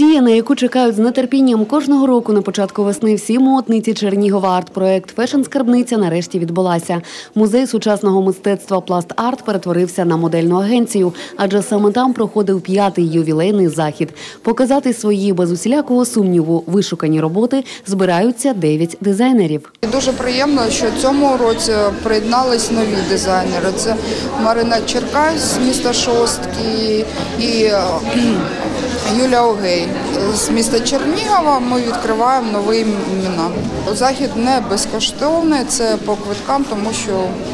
Подія, на яку чекають з нетерпінням кожного року на початку весни всі модниці Чернігова арт-проект Фешн-скарбниця нарешті відбулася. Музей сучасного мистецтва Пласт Арт перетворився на модельну агенцію, адже саме там проходив п'ятий ювілейний захід. Показати свої без усілякого сумніву вишукані роботи збираються дев'ять дизайнерів. Дуже приємно, що цьому році приєднались нові дизайнери. Це Марина Черкай з міста Шостки і Юля Огей з міста Чернігова. Ми відкриваємо нові імена. Захід не безкоштовний, це по квиткам, тому що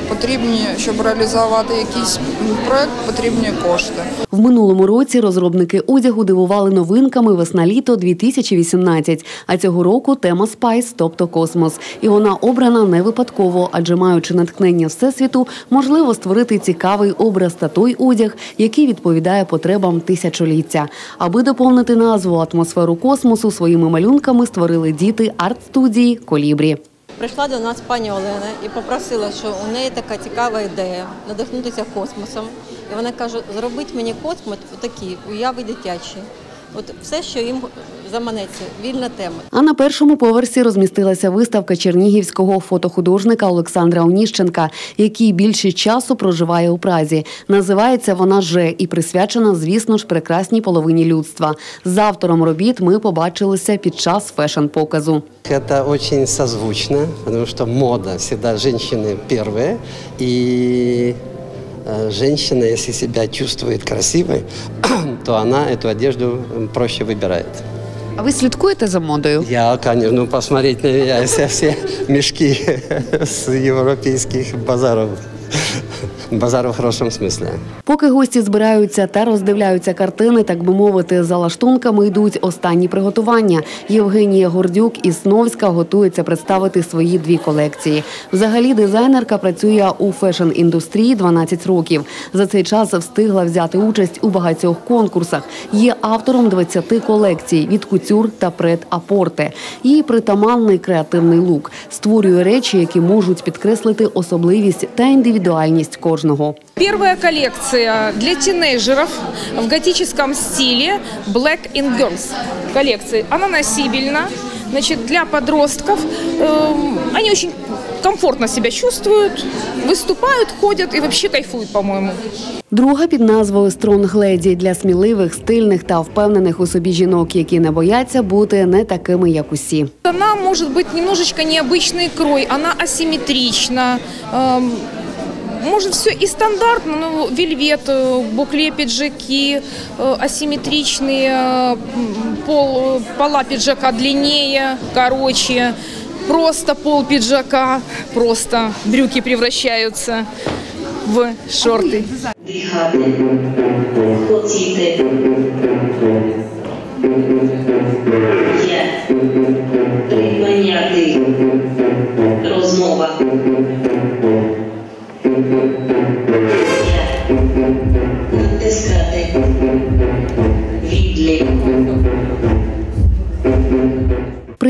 потрібні, щоб реалізувати якийсь проект, потрібні кошти. В минулому році розробники одягу дивували новинками весна-літо 2018, а цього року тема Спайс, тобто космос. І вона обрана не випадково, адже маючи натхнення всесвіту, можливо створити цікавий образ та той одяг, який відповідає потребам тисячоліття. Аби доповнити назву атмосферу космосу своїми малюнками створили діти арт-студії Колібрі. Прийшла до нас пані Олена і попросила, що у неї така цікава ідея надихнутися космосом. І вона каже, зробіть мені космос такі уяви дитячі. От все, що їм заманеться, вільна тема. А на першому поверсі розмістилася виставка чернігівського фотохудожника Олександра Оніщенка, який більшість часу проживає у Празі. Називається вона «Же» і присвячена, звісно ж, прекрасній половині людства. З автором робіт ми побачилися під час фешн-показу. Это очень созвучно, потому что мода всегда женщины первые. И э, женщина, если себя чувствует красивой, то она эту одежду м, проще выбирает. А ви слідкуєте за модою? Я, конечно, ну посмотреть на меня, все, все мешки с европейских базаров. Базаров в хорошем смысле. Поки гості збираються та роздивляються картини, так би мовити, за лаштунками йдуть останні приготування. Євгенія Гордюк із Сновська готується представити свої дві колекції. Взагалі, дизайнерка працює у фешн-індустрії 12 років. За цей час встигла взяти участь у багатьох конкурсах. Є автором 20 колекцій від кутюр та пред-апорте. Їй притаманний креативний лук. Створює речі, які можуть підкреслити особливість та індивідуальність кожного Первая коллекция для тинейджеров в готическом стиле Black in Girls. Коллекция. Она носибельна. Значит, для подростков эм, они очень комфортно себя чувствуют, выступают, ходят и вообще кайфуют, по-моему. Друга під назвою Стронг Леді для сміливих, стильних та впевнених у собі жінок, які не бояться бути не такими, як усі. Она может быть немножечко необычный крой, она асимметрична. эм, может все и стандартно, но вельвет, э, букле пиджаки, э, асимметричные, э, пол, пола пиджака длиннее, короче, просто пол пиджака, просто брюки превращаются в шорты. Є розмова. Thank you.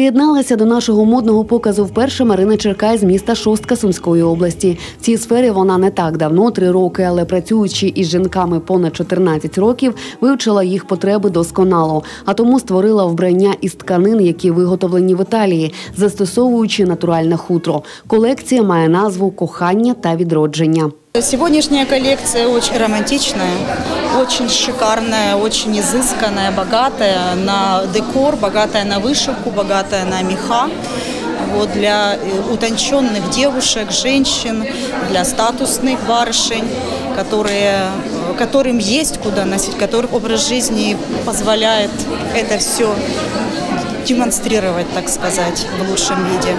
Приєдналася до нашого модного показу вперше Марина Черкай з міста Шостка Сумської області. В цій сфері вона не так давно, три роки, але працюючи із жінками понад 14 років, вивчила їх потреби досконало, а тому створила вбрання із тканин, які виготовлені в Італії, застосовуючи натуральне хутро. Колекція має назву Кохання та відродження. Сегодняшняя коллекция очень романтичная, очень шикарная, очень изысканная, богатая на декор, богатая на вышивку, богатая на меха. Вот для э, утонченных девушек, женщин, для статусных барышень, которые, которым есть куда носить, которых образ жизни позволяет это все демонстрировать, так сказать, в лучшем виде.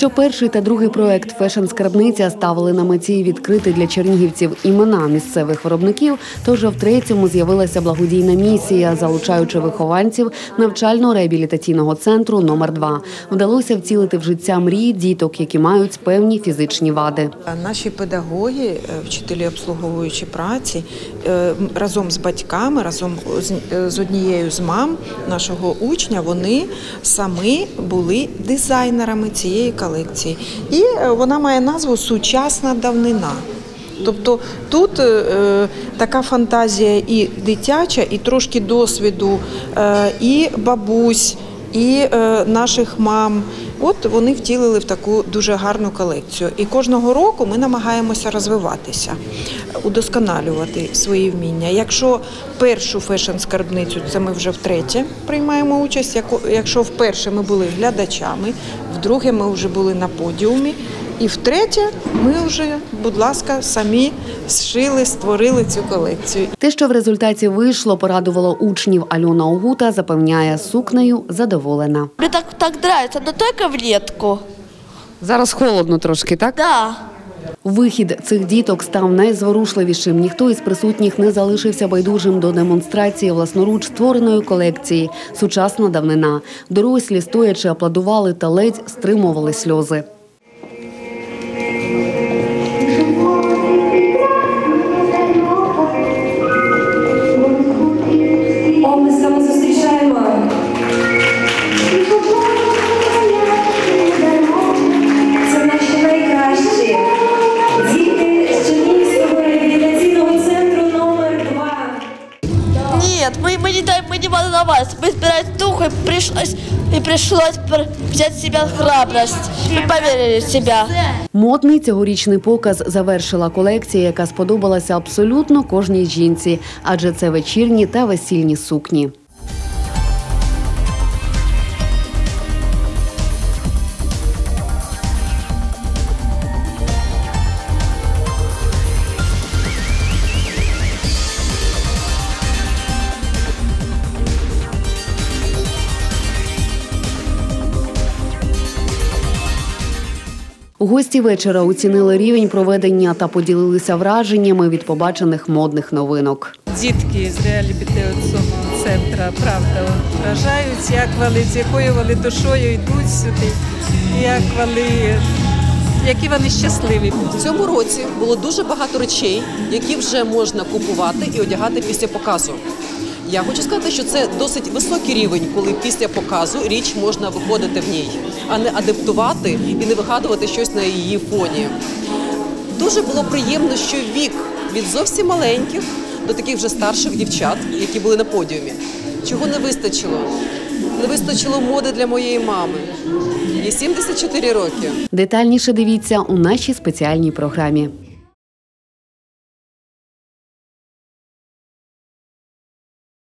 Якщо перший та другий проект Фешн Скарбниця ставили на меті відкрити для чернігівців імена місцевих виробників, то вже в третьому з'явилася благодійна місія, залучаючи вихованців навчально-реабілітаційного центру номер 2 Вдалося втілити в життя мрії діток, які мають певні фізичні вади. Наші педагоги, е, вчителі обслуговуючі праці е, разом з батьками, разом е, з однією з мам нашого учня, вони самі були дизайнерами цієї колекції. І е, вона має назву Сучасна давнина. Тобто тут е, така фантазія і дитяча, і трошки досвіду, е, і бабусь, і е, наших мам. От вони втілили в таку дуже гарну колекцію. І кожного року ми намагаємося розвиватися, удосконалювати свої вміння. Якщо першу фешн-скарбницю, це ми вже втретє приймаємо участь. Якщо вперше ми були глядачами, вдруге ми вже були на подіумі. І втретє, ми вже, будь ласка, самі зшили, створили цю колекцію. Те, що в результаті вийшло, порадувало учнів. Альона Огута запевняє, сукнею задоволена. Мені так, так драється, но тільки влітку. Зараз холодно трошки, так? Да. Вихід цих діток став найзворушливішим. Ніхто із присутніх не залишився байдужим до демонстрації власноруч створеної колекції Сучасна давнина. Дорослі, стоячи, аплодували та ледь стримували сльози. Нет, мы, мы не дай- мы не волновались. Мы собирались дух, и пришлось, и пришлось пр- взять в себя храбрость. Мы поверили в себя. Модний цьогорічний показ завершила колекція, яка сподобалася абсолютно кожній жінці, адже це вечірні та весільні сукні. Гості вечора оцінили рівень проведення та поділилися враженнями від побачених модних новинок. Дітки з реабілітаційного центру правда вражають, як вони, з якою вони душою йдуть сюди, як вони, які вони щасливі. В цьому році було дуже багато речей, які вже можна купувати і одягати після показу. Я хочу сказати, що це досить високий рівень, коли після показу річ можна виходити в ній, а не адаптувати і не вигадувати щось на її фоні. Дуже було приємно, що вік від зовсім маленьких до таких вже старших дівчат, які були на подіумі. Чого не вистачило? Не вистачило моди для моєї мами. Їй 74 роки. Детальніше дивіться у нашій спеціальній програмі.